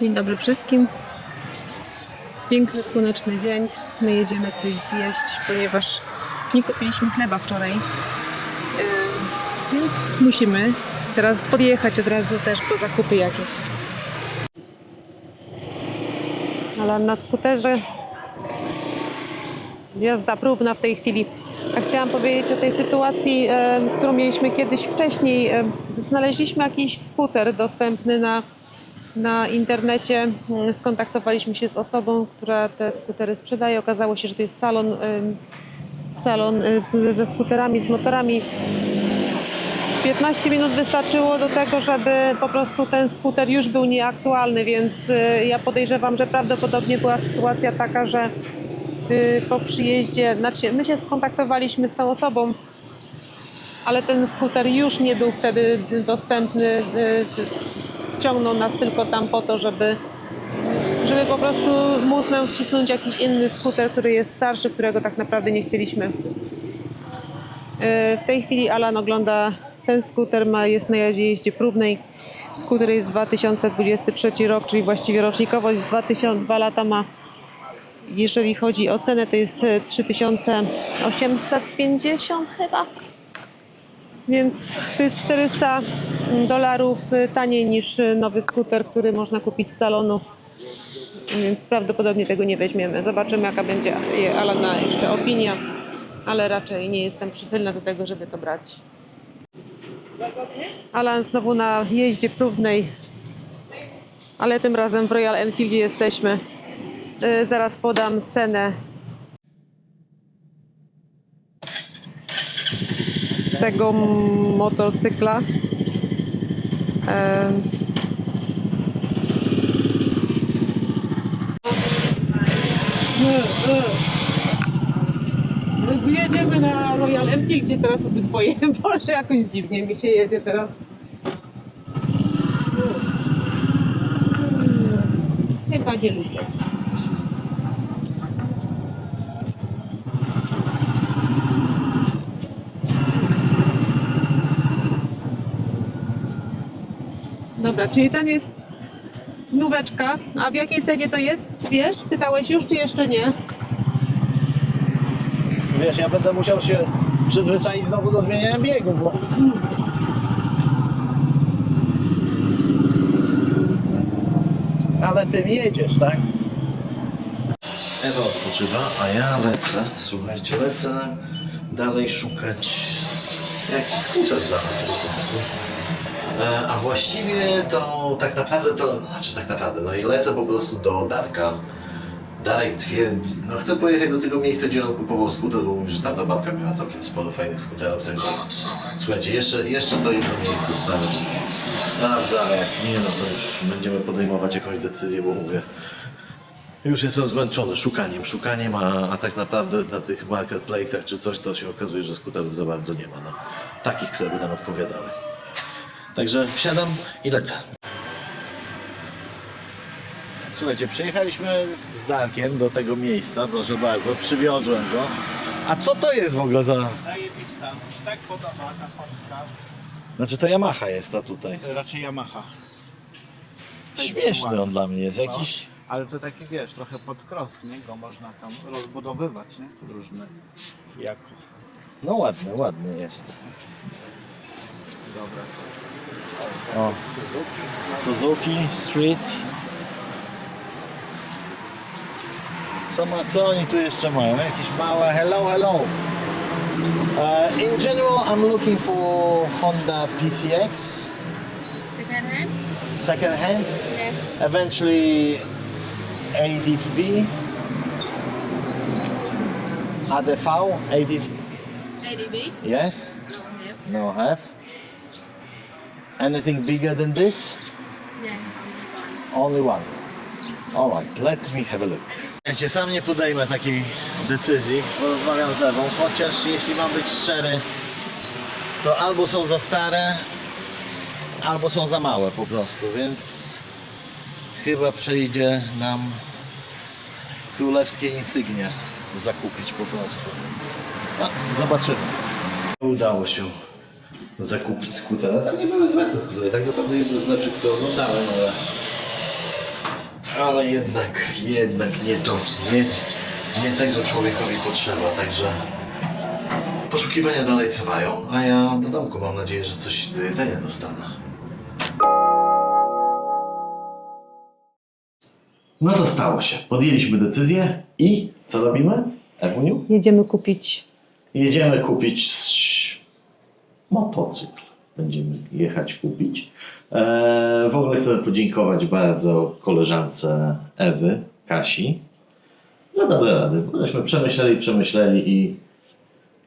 Dzień dobry wszystkim. Piękny, słoneczny dzień. My jedziemy coś zjeść, ponieważ nie kupiliśmy chleba wczoraj. Yy, Więc musimy teraz podjechać od razu też po zakupy jakieś. Ale na skuterze jazda próbna w tej chwili. A chciałam powiedzieć o tej sytuacji, e, którą mieliśmy kiedyś wcześniej. E, znaleźliśmy jakiś skuter dostępny na, na internecie. Mm, Skontaktowaliśmy się z osobą, która te skutery sprzedaje. Okazało się, że to jest salon, salon e, z, ze skuterami, z motorami. 15 minut wystarczyło do tego, żeby po prostu ten skuter już był nieaktualny, więc y, ja podejrzewam, że prawdopodobnie była sytuacja taka, że y, po przyjeździe, znaczy my się skontaktowaliśmy z tą osobą, ale ten skuter już nie był wtedy dostępny. Ściągnął nas tylko tam po to, żeby, żeby po prostu móc nam wcisnąć jakiś inny skuter, który jest starszy, którego tak naprawdę nie chcieliśmy. E, W tej chwili Alan ogląda ten skuter, ma, jest na jazie jeździe próbnej. Skuter jest 2023 rok, czyli właściwie rocznikowość z 2002 lata ma. Jeżeli chodzi o cenę, to jest e, 3850 chyba. Więc to jest 400 dolarów e, taniej niż e, nowy skuter, który można kupić z salonu. Więc prawdopodobnie tego nie weźmiemy. Zobaczymy, jaka będzie Alana jeszcze opinia, ale raczej nie jestem przychylna do tego, żeby to brać. Alan znowu na jeździe próbnej, ale tym razem w Royal Enfieldzie jesteśmy. Yy, Zaraz podam cenę tego motocykla. Em, Jedziemy na Royal Enfieldzie teraz obydwoje. Boże, jakoś dziwnie mi się jedzie teraz. Chyba nie lubię. Dobra, czyli ten jest nóweczka. A w jakiej cenie to jest? Wiesz? Pytałeś już, czy jeszcze nie? Wiesz, ja będę musiał się przyzwyczaić znowu do zmieniania biegów, bo... Ale tym jedziesz, tak? Ewa odpoczywa, a ja lecę, słuchajcie, lecę dalej szukać jakiś skuter znaleźć po prostu. E, A właściwie to tak naprawdę to, znaczy tak naprawdę, no i lecę po prostu do Darka. Darek twierdzi, no chcę pojechać do tego miejsca, gdzie on kupował skuter, bo mówi, że tam ta babka miała całkiem sporo fajnych skuterów, także słuchajcie, jeszcze, jeszcze to jedno miejsce sprawdzę. Sprawdzę, ale jak nie, no to już będziemy podejmować jakąś decyzję, bo mówię, już jestem zmęczony szukaniem, szukaniem, a, a tak naprawdę na tych marketplace'ach czy coś, to się okazuje, że skuterów za bardzo nie ma, no. Takich, które by nam odpowiadały. Także wsiadam i lecę. Słuchajcie, przyjechaliśmy z Darkiem do tego miejsca, proszę bardzo, przywiozłem go. A co to jest w ogóle za... Zajebista, mi się tak podoba ta fotka. Znaczy to Yamaha jest ta tutaj. Raczej Yamaha. Śmieszny on dla mnie jest, jakiś... Ale to taki wiesz, trochę pod cross, nie? Go można tam rozbudowywać, nie? Różne. Jako. No ładny, ładny jest. Dobra. O, Suzuki. Suzuki Street. Co, ma, co oni tu jeszcze mają? Jakieś małe hello, hello. Uh, in general, I'm looking for Honda PCX, Second hand? second hand, Yes. eventually ADV, ADV, ADV, ADB? yes, No, yep. no have. Anything bigger than this? Only one. Only one. Alright, let me have a look. Ja sam nie podejmę takiej decyzji, bo rozmawiam z Ewą, chociaż jeśli mam być szczery, to albo są za stare, albo są za małe po prostu, więc chyba przejdzie nam królewskie insygnie zakupić po prostu. Zobaczymy. Udało się zakupić skutera. Tam nie były złe te skutery, tak naprawdę jeden z lepszych, które oglądałem, ale ale jednak, jednak nie to, nie, nie tego człowiekowi potrzeba, także poszukiwania dalej trwają, a ja do domku mam nadzieję, że coś do jedzenia dostanę. No to stało się. Podjęliśmy decyzję i co robimy? Ewuniu? Jedziemy kupić Jedziemy kupić motocykl. Będziemy jechać kupić. Eee, w ogóle chcę podziękować bardzo koleżance Ewy, Kasi, za dobre rady. Bośmy przemyśleli, przemyśleli i,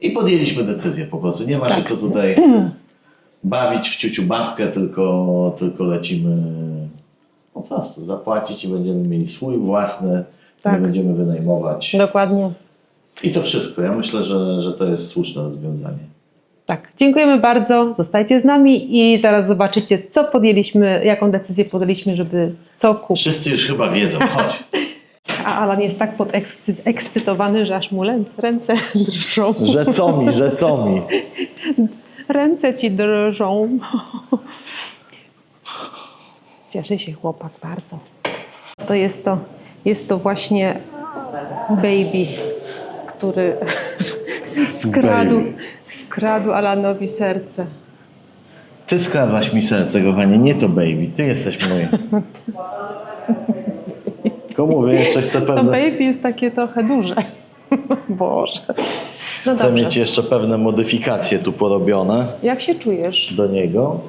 i podjęliśmy decyzję po prostu. Nie ma się co tutaj bawić w ciuciu babkę, tylko, tylko lecimy po prostu zapłacić i będziemy mieli swój własny, Tak. nie będziemy wynajmować. dokładnie. I to wszystko. Ja myślę, że, że to jest słuszne rozwiązanie. Tak, dziękujemy bardzo. Zostajcie z nami i zaraz zobaczycie, co podjęliśmy, jaką decyzję podjęliśmy, żeby co kupić. Wszyscy już chyba wiedzą, chodź. A Alan jest tak podekscytowany, że aż mu ręce, ręce drżą. Że co mi, że co mi. Ręce ci drżą. Cieszy się chłopak bardzo. To jest to, jest to właśnie baby, który skradł, Baby. Skradł Alanowi serce. Ty skradłaś mi serce, kochanie, nie to baby. Ty jesteś mój. Tylko mówię, jeszcze chcę To pewne... baby jest takie trochę duże. Boże. No Chcę dobrze. mieć jeszcze pewne modyfikacje tu porobione Jak się czujesz? do niego.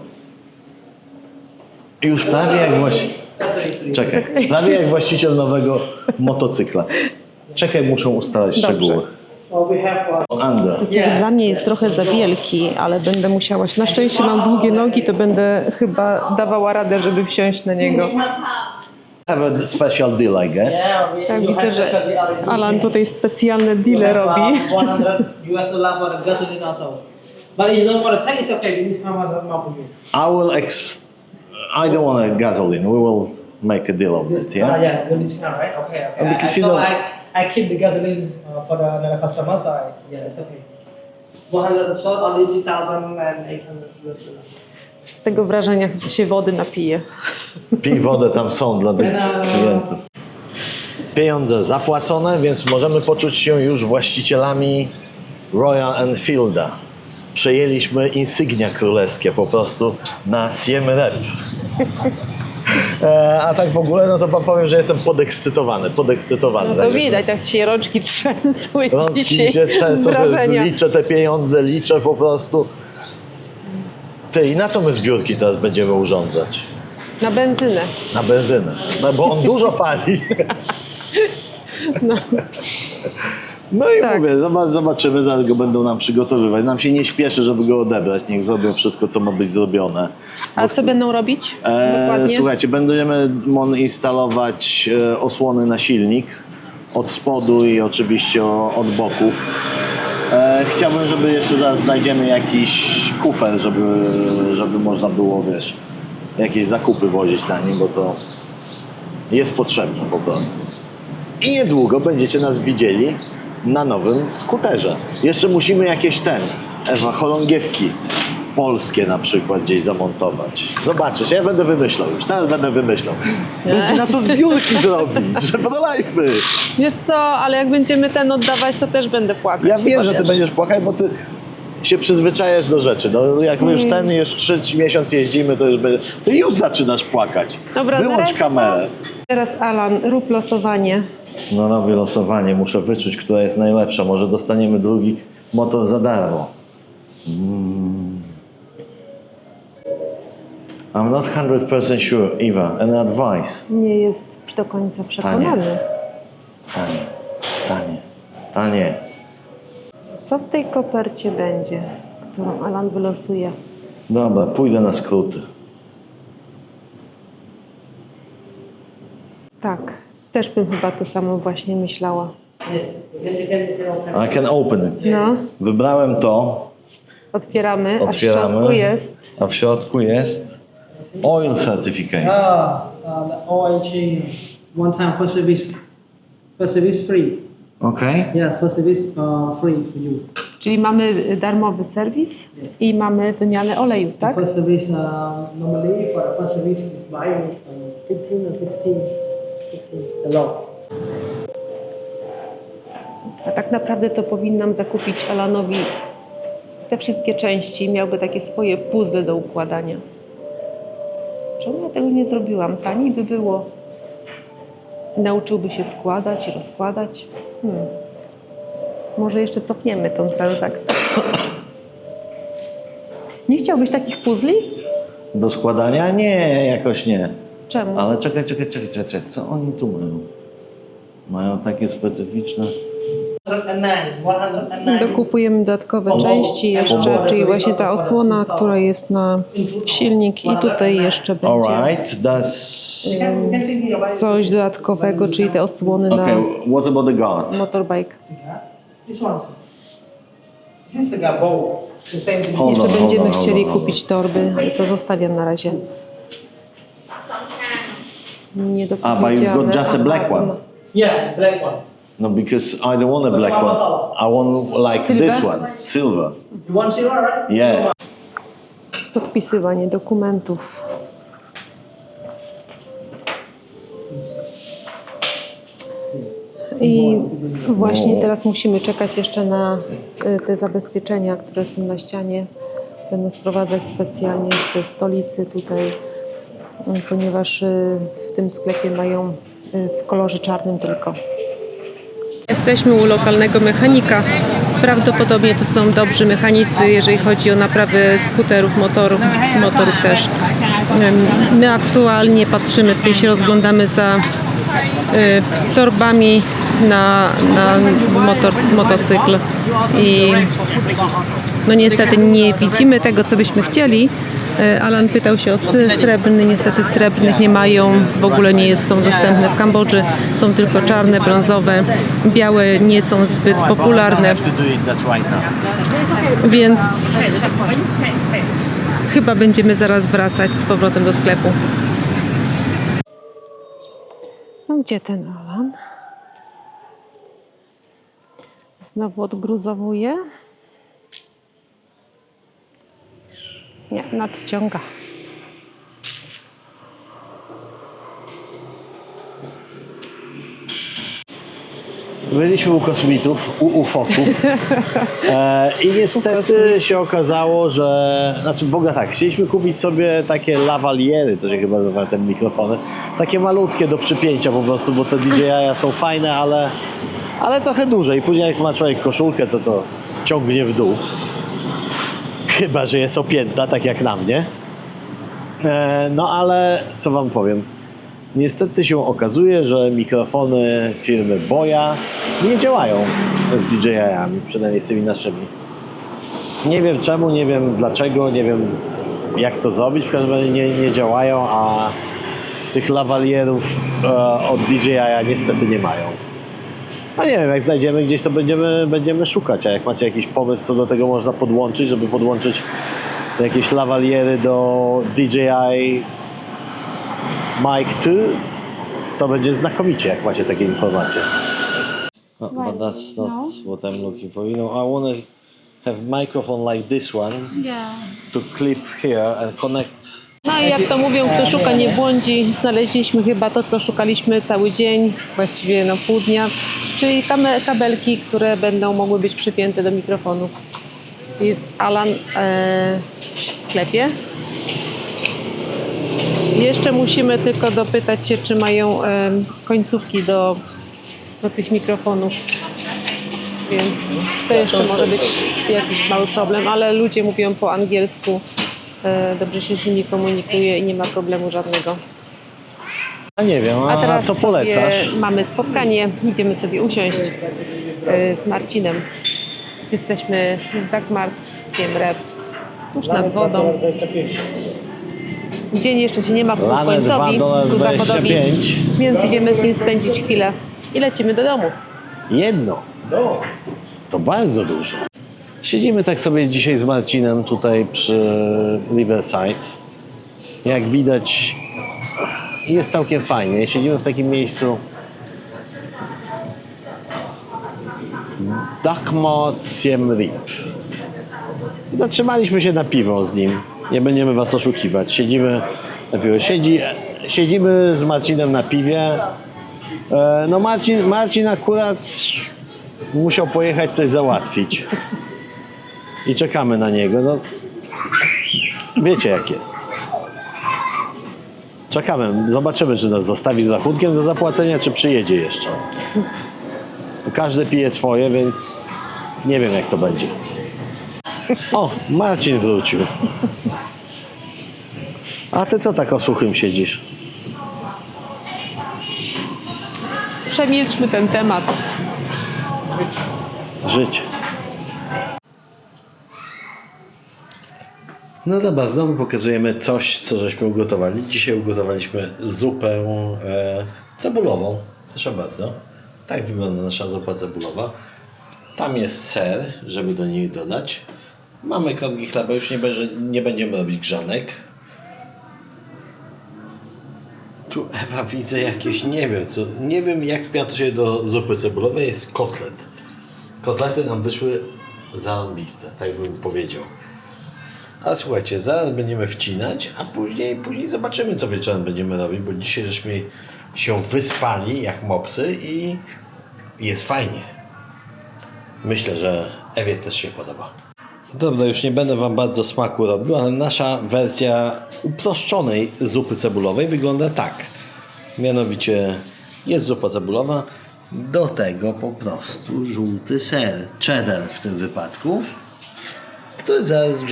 I już prawie jak właśnie... Czekaj, prawie jak właściciel nowego motocykla. Czekaj, muszę ustalać szczegóły. Jak Dla mnie jest trochę za wielki, ale będę musiała. Na szczęście mam długie nogi, to będę chyba dawała radę, żeby wsiąść na niego. Have a special deal, I guess. Yeah, Tak, widzę, że. Alan tutaj specjalne robi. Uh, 100 US dollar for the gasoline also. But you don't want to take it's okay. We need to come out more for you. I will ex... I don't want a gasoline. We will make a deal of it, uh, yeah? yeah, the discount, right? Okay, okay. because I, you so know- I, I keep the gasoline uh, for the another customer, so I, yeah, it's okay. 100 short only 6,800 US dollar. Z tego wrażenia się wody napije. Pij wodę, tam są dla tych klientów. Pieniądze zapłacone, więc możemy poczuć się już właścicielami Royal Enfielda. Przejęliśmy insygnia królewskie po prostu na Siem Rep. E, a tak w ogóle, no to powiem, że jestem podekscytowany, podekscytowany. No to Także widać, jak ci się rączki trzęsły Rączki dzisiaj się trzęsą, liczę te pieniądze, liczę po prostu. Ty, i na co my zbiórki teraz będziemy urządzać? Na benzynę. Na benzynę. No bo on dużo pali. No i Tak. mówię, zoba- zobaczymy, zaraz go będą nam przygotowywać. Nam się nie śpieszy, żeby go odebrać. Niech zrobią wszystko, co ma być zrobione. A co będą robić? E, Dokładnie. słuchajcie, będziemy instalować e, osłony na silnik od spodu i oczywiście od boków. E, chciałbym, żeby jeszcze zaraz znajdziemy jakiś kufer, żeby, żeby można było, wiesz, jakieś zakupy wozić na nim, bo to jest potrzebne po prostu. I niedługo będziecie nas widzieli na nowym skuterze. Jeszcze musimy jakieś ten, Ewa, chorągiewki polskie na przykład gdzieś zamontować. Zobaczysz, ja będę wymyślał już, teraz będę wymyślał. Będzie na co zbiórki zrobić, żeby do live'y. Wiesz co, ale jak będziemy ten oddawać, to też będę płakać. Ja wiem, że ty będziesz płakać, bo ty się przyzwyczajasz do rzeczy. No, jak my już Mm. ten już trzeci miesiąc jeździmy, to już będzie... Ty już zaczynasz płakać. Dobra, Wyłącz razie kamerę. Teraz Alan, rób losowanie. No nowe losowanie, muszę wyczuć, która jest najlepsza. Może dostaniemy drugi motor za darmo. Mm. I'm not 100% sure. Eva, any advice? Nie jest do końca przekonany. Tanie, tanie, tanie. Co w tej kopercie będzie, którą Alan wylosuje? Dobra, pójdę na skróty. Tak, też bym chyba to samo właśnie myślała. I can open it. No, Wybrałem to, otwieramy, otwieramy. a w środku jest a w środku jest oil certificate. Ah, uh, the OIG one time first service, first service free. Okej? Yes, first service uh, free for you. Czyli mamy darmowy serwis Yes. i mamy wymianę olejów, tak? First service uh, normally for first service is buying is um, 15 or 16 A tak naprawdę to powinnam zakupić Alanowi te wszystkie części. Miałby takie swoje puzzle do układania. Czemu ja tego nie zrobiłam? Taniej by było. Nauczyłby się składać, rozkładać. Hmm. Może jeszcze cofniemy tą transakcję. Nie chciałbyś takich puzli? Do składania? Nie, jakoś nie. Czemu? Ale czekaj, czekaj, czekaj, czekaj, czekaj. co oni tu mają? Mają takie specyficzne... 109, 109. Dokupujemy dodatkowe części jeszcze, czyli właśnie ta osłona, która jest na silnik i tutaj jeszcze będzie Alright, that's... Coś dodatkowego, czyli te osłony Okay, na what about the guard? motorbike. Jeszcze będziemy chcieli kupić torby, ale to zostawiam na razie. Nie Ah, but you've got just a black one. Yeah, black one. No, because I don't want a black one. I want like Silver? this one, silver. You want silver, right? Yes. Podpisywanie dokumentów. I właśnie teraz musimy czekać jeszcze na y, te zabezpieczenia, które są na ścianie. Będą sprowadzać specjalnie ze stolicy tutaj, ponieważ y, w tym sklepie mają y, w kolorze czarnym tylko. Jesteśmy u lokalnego mechanika. Prawdopodobnie to są dobrzy mechanicy, jeżeli chodzi o naprawy skuterów, motorów, motorów też. My aktualnie patrzymy, tutaj się rozglądamy za y, torbami na, na motor, motocykl i no niestety nie widzimy tego, co byśmy chcieli. E, Alan pytał się o srebrny, niestety srebrnych nie mają, w ogóle nie jest, są dostępne w Kambodży, są tylko czarne, brązowe, białe nie są zbyt popularne, więc chyba będziemy zaraz wracać z powrotem do sklepu. No gdzie ten Alan? Znowu odgruzowuje? Nie, nadciąga. Byliśmy u kosmitów, u ufoków e, i niestety się okazało, że... Znaczy w ogóle tak, chcieliśmy kupić sobie takie lavaliery, to się chyba nazywają te mikrofony, takie malutkie do przypięcia po prostu, bo te DJI są fajne, ale, ale trochę duże i później jak ma człowiek koszulkę, to to ciągnie w dół. Chyba, że jest opięta, tak jak na mnie. E, no ale co wam powiem, Niestety się okazuje, że mikrofony firmy Boya nie działają z DJI-ami, przynajmniej z tymi naszymi. Nie wiem czemu, nie wiem dlaczego, nie wiem jak to zrobić, w każdym razie nie, nie działają, a tych lawalierów e, od DJI niestety nie mają. No nie wiem, jak znajdziemy gdzieś, to będziemy, będziemy szukać, a jak macie jakiś pomysł, co do tego można podłączyć, żeby podłączyć jakieś lawaliery do DJI Mike 2, to będzie znakomicie, jak macie takie informacje. No, but that's not what I'm looking for. You know, I want to have microphone like this one Yeah. to clip here and connect. No i jak to mówią, kto szuka nie błądzi. Znaleźliśmy chyba to, co szukaliśmy cały dzień, właściwie no pół dnia, czyli kabelki, które będą mogły być przypięte do mikrofonu. Jest Alan e, w sklepie. Jeszcze musimy tylko dopytać się, czy mają e, końcówki do, do tych mikrofonów. Więc to jeszcze może być jakiś mały problem, ale ludzie mówią po angielsku. E, Dobrze się z nimi komunikuje i nie ma problemu żadnego. A nie wiem, a, A teraz co polecasz? Sobie mamy spotkanie, idziemy sobie usiąść e, z Marcinem. Jesteśmy w Dagmar Siem Rep, tuż nad wodą. Dzień jeszcze się nie ma ku końcowi, ku 2,25. zachodowi, więc idziemy z nim spędzić chwilę i lecimy do domu. Jedno. To bardzo dużo. Siedzimy tak sobie dzisiaj z Marcinem tutaj przy Riverside. Jak widać, jest całkiem fajnie. Siedzimy w takim miejscu. Dakmot Siem Reap. Zatrzymaliśmy się na piwo z nim. Nie będziemy was oszukiwać. Siedzimy na piwo. Siedzi, siedzimy z Marcinem na piwie E, no Marcin, Marcin akurat musiał pojechać coś załatwić. I czekamy na niego. No, wiecie jak jest. Czekamy, zobaczymy czy nas zostawi z rachunkiem do zapłacenia, czy przyjedzie jeszcze. Każdy pije swoje, więc nie wiem jak to będzie. O, Marcin wrócił. A ty co tak o suchym siedzisz? Przemilczmy ten temat. Życie. No dobra, znowu pokazujemy coś, co żeśmy ugotowali. Dzisiaj ugotowaliśmy zupę e, cebulową. Proszę bardzo. Tak wygląda nasza zupa cebulowa. Tam jest ser, żeby do niej dodać. Mamy kromki chleba, już nie, będzie, nie będziemy robić grzanek. Tu Ewa widzę jakieś, nie wiem co, nie wiem jak się do zupy cebulowej, jest kotlet. Kotlety nam wyszły zarąbiste, tak bym powiedział. Ale słuchajcie, zaraz będziemy wcinać, a później, później zobaczymy co wieczorem będziemy robić, bo dzisiaj żeśmy się wyspali jak mopsy i jest fajnie. Myślę, że Ewie też się podoba. Dobra, już nie będę Wam bardzo smaku robił, ale nasza wersja uproszczonej zupy cebulowej wygląda tak. Mianowicie jest zupa cebulowa, do tego po prostu żółty ser, cheddar w tym wypadku, który zaraz z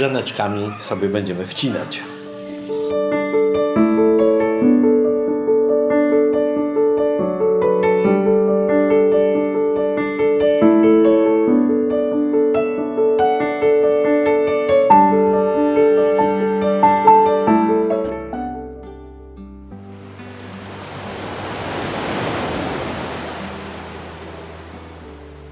sobie będziemy wcinać.